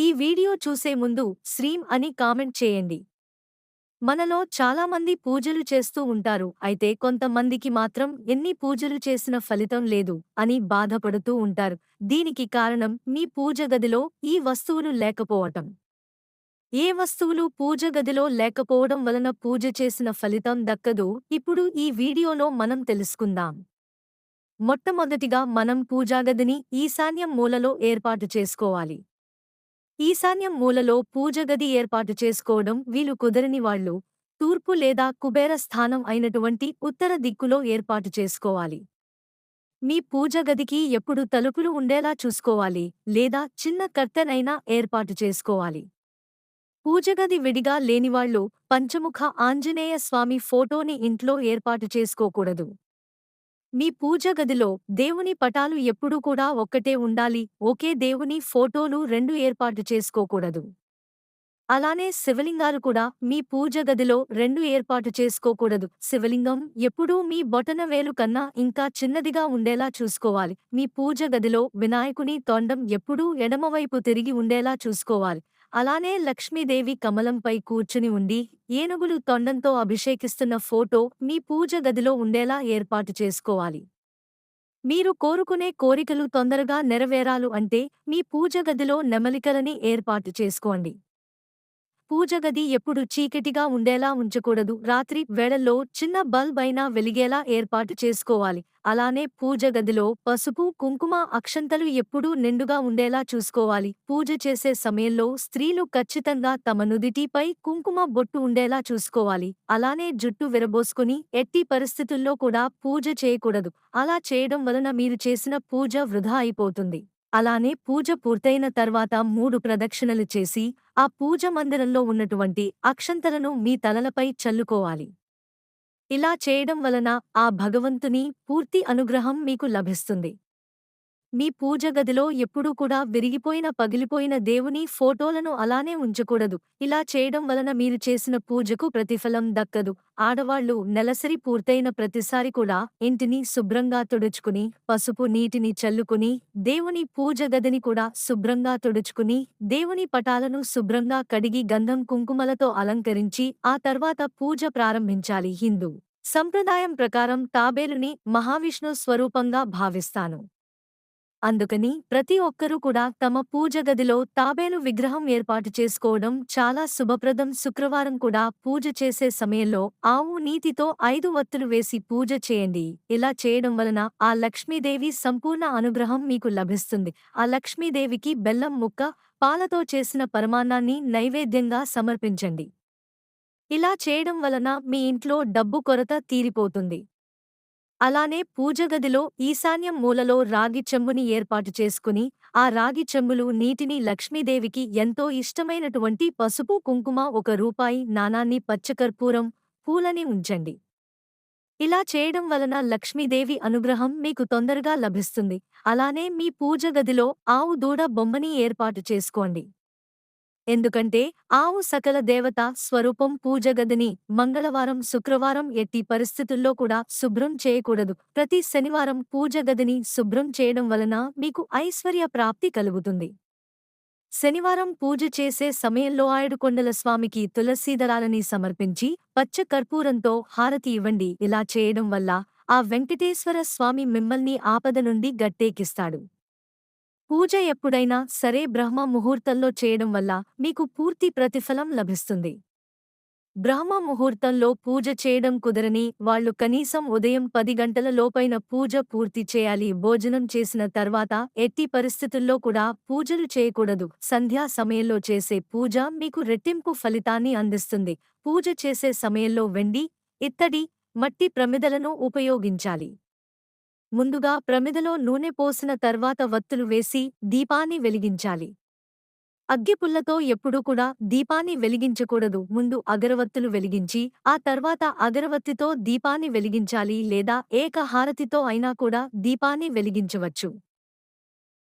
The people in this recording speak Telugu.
ఈ వీడియో చూసే ముందు శ్రీం అని కామెంట్ చేయండి. మనలో చాలామంది పూజలు చేస్తూ ఉంటారు అయితే కొంతమందికి మాత్రం ఎన్ని పూజలు చేసిన ఫలితం లేదు అని బాధపడుతూ ఉంటారు. దీనికి కారణం మీ పూజ గదిలో ఈ వస్తువులు లేకపోవటం. ఏ వస్తువులు పూజ గదిలో లేకపోవడం వలన పూజ చేసిన ఫలితం దక్కదు? ఇప్పుడు ఈ వీడియోలో మనం తెలుసుకుందాం. మొట్టమొదటిగా మనం పూజాగదిని ఈశాన్యం మూలలో ఏర్పాటు చేసుకోవాలి. ఈశాన్యం మూలలో పూజగది ఏర్పాటు చేసుకోవడం వీలు కుదరని వాళ్ళు తూర్పు లేదా కుబేర స్థానం అయినటువంటి ఉత్తర దిక్కులో ఏర్పాటు చేసుకోవాలి. మీ పూజగదికి ఎప్పుడు తలుపులు ఉండేలా చూసుకోవాలి లేదా చిన్న కర్టెన్ ఏర్పాటు చేసుకోవాలి. పూజగది విడిగా లేనివాళ్ళు పంచముఖ ఆంజనేయ స్వామి ఫోటోని ఇంట్లో ఏర్పాటు చేసుకోకూడదు. మీ పూజ గదిలో దేవుని పటాలు ఎప్పుడూ కూడా ఒక్కటే ఉండాలి. ఒకే దేవుని ఫోటోలు రెండు ఏర్పాటు చేసుకోకూడదు. అలానే శివలింగాలు కూడా మీ పూజ గదిలో రెండు ఏర్పాటు చేసుకోకూడదు. శివలింగం ఎప్పుడూ మీ బొటన వేలు కన్నా ఇంకా చిన్నదిగా ఉండేలా చూసుకోవాలి. మీ పూజ గదిలో వినాయకుని తొండం ఎప్పుడూ ఎడమవైపు తిరిగి ఉండేలా చూసుకోవాలి. అలానే లక్ష్మీదేవి కమలంపై కూర్చుని ఉండి ఏనుగులు తొండంతో అభిషేకిస్తున్న ఫోటో మీ పూజ గదిలో ఉండేలా ఏర్పాటు చేసుకోవాలి. మీరు కోరుకునే కోరికలు తొందరగా నెరవేరాలు అంటే మీ పూజ గదిలో నెమలికలని ఏర్పాటు చేసుకోండి. పూజగది ఎప్పుడు చీకటిగా ఉండేలా ఉంచకూడదు. రాత్రి వేళల్లో చిన్న బల్బ్ అయినా వెలిగేలా ఏర్పాటు చేసుకోవాలి. అలానే పూజగదిలో పసుపు కుంకుమ అక్షంతలు ఎప్పుడూ నిండుగా ఉండేలా చూసుకోవాలి. పూజ చేసే సమయంలో స్త్రీలు ఖచ్చితంగా తమ నుదిటిపై కుంకుమ బొట్టు ఉండేలా చూసుకోవాలి. అలానే జుట్టు విరబోసుకుని ఎట్టి పరిస్థితుల్లో కూడా పూజ చేయకూడదు. అలా చేయడం వలన మీరు చేసిన పూజ వృధా అయిపోతుంది. అలానే పూజ పూర్తయిన తర్వాత మూడు ప్రదక్షిణలు చేసి ఆ పూజ మందిరంలో ఉన్నటువంటి అక్షంతలను మీ తలలపై చల్లుకోవాలి. ఇలా చేయడం వలన ఆ భగవంతుని పూర్తి అనుగ్రహం మీకు లభిస్తుంది. మీ పూజ గదిలో ఎప్పుడూ కూడా విరిగిపోయిన పగిలిపోయిన దేవుని ఫోటోలను అలానే ఉంచకూడదు. ఇలా చేయడం వలన మీరు చేసిన పూజకు ప్రతిఫలం దక్కదు. ఆడవాళ్ళు నెలసరి పూర్తయిన ప్రతిసారి కూడా ఇంటిని శుభ్రంగా తుడుచుకుని పసుపు నీటిని చల్లుకుని దేవుని పూజ గదిని కూడా శుభ్రంగా తుడుచుకుని దేవుని పటాలను శుభ్రంగా కడిగి గంధం కుంకుమలతో అలంకరించి ఆ తర్వాత పూజ ప్రారంభించాలి హిందూ సంప్రదాయం ప్రకారం తాబేలుని మహావిష్ణు స్వరూపంగా భావిస్తాను. అందుకని ప్రతి ఒక్కరూ కూడా తమ పూజ గదిలో తాబేలు విగ్రహం ఏర్పాటు చేసుకోవడం చాలా శుభప్రదం. శుక్రవారం కూడా పూజ చేసే సమయంలో ఆవు నీతితో ఐదు వత్తులు వేసి పూజ చేయండి. ఇలా చేయడం వలన ఆ లక్ష్మీదేవి సంపూర్ణ అనుగ్రహం మీకు లభిస్తుంది. ఆ లక్ష్మీదేవికి బెల్లం ముక్క పాలతో చేసిన పరమాన్నాన్ని నైవేద్యంగా సమర్పించండి. ఇలా చేయడం వలన మీ ఇంట్లో డబ్బు కొరత తీరిపోతుంది. అలానే పూజగదిలో ఈశాన్యం మూలలో రాగి చెంబుని ఏర్పాటు చేసుకుని ఆ రాగి చెంబులు నీటిని లక్ష్మీదేవికి ఎంతో ఇష్టమైనటువంటి పసుపు కుంకుమ ఒక రూపాయి నాణాన్ని పచ్చకర్పూరం పూలని ఉంచండి. ఇలా చేయడం వలన లక్ష్మీదేవి అనుగ్రహం మీకు తొందరగా లభిస్తుంది. అలానే మీ పూజగదిలో ఆవు దూడ బొమ్మని ఏర్పాటు చేసుకోండి. ఎందుకంటే ఆవు సకల దేవత స్వరూపం పూజగదిని మంగళవారం శుక్రవారం ఎట్టి పరిస్థితుల్లో కూడా శుభ్రం చేయకూడదు. ప్రతి శనివారం పూజగదిని శుభ్రం చేయడం వలన మీకు ఐశ్వర్య ప్రాప్తి కలుగుతుంది. శనివారం పూజ చేసే సమయంలో ఆయుడుకొండల స్వామికి తులసీదరాలని సమర్పించి పచ్చ కర్పూరంతో హారతి ఇవ్వండి. ఇలా చేయడం వల్ల ఆ వెంకటేశ్వర స్వామి మిమ్మల్ని ఆపద నుండి గట్టేకిస్తాడు. పూజ ఎప్పుడైనా సరే బ్రహ్మ ముహూర్తంలో చేయడం వల్ల మీకు పూర్తి ప్రతిఫలం లభిస్తుంది. బ్రహ్మ ముహూర్తంలో పూజ చేయడం కుదరని వాళ్ళు కనీసం ఉదయం పది గంటల లోపైన పూజ పూర్తి చేయాలి భోజనం చేసిన తర్వాత ఎట్టి పరిస్థితుల్లో కూడా పూజలు చేయకూడదు. సంధ్యా సమయంలో చేసే పూజ మీకు రెట్టింపు ఫలితాన్ని అందిస్తుంది. పూజ చేసే సమయంలో వెండి ఇత్తడి మట్టి ప్రమిదలను ఉపయోగించాలి. ముందుగా ప్రమిదలో నూనె పోసిన తర్వాత వత్తులు వేసి దీపాన్ని వెలిగించాలి. అగ్గిపుల్లతో ఎప్పుడూ కూడా దీపాన్ని వెలిగించకూడదు. ముందు అగరవత్తులు వెలిగించి ఆ తర్వాత అగరవత్తితో దీపాన్ని వెలిగించాలి లేదా ఏకహారతితో అయినా కూడా దీపాన్ని వెలిగించవచ్చు.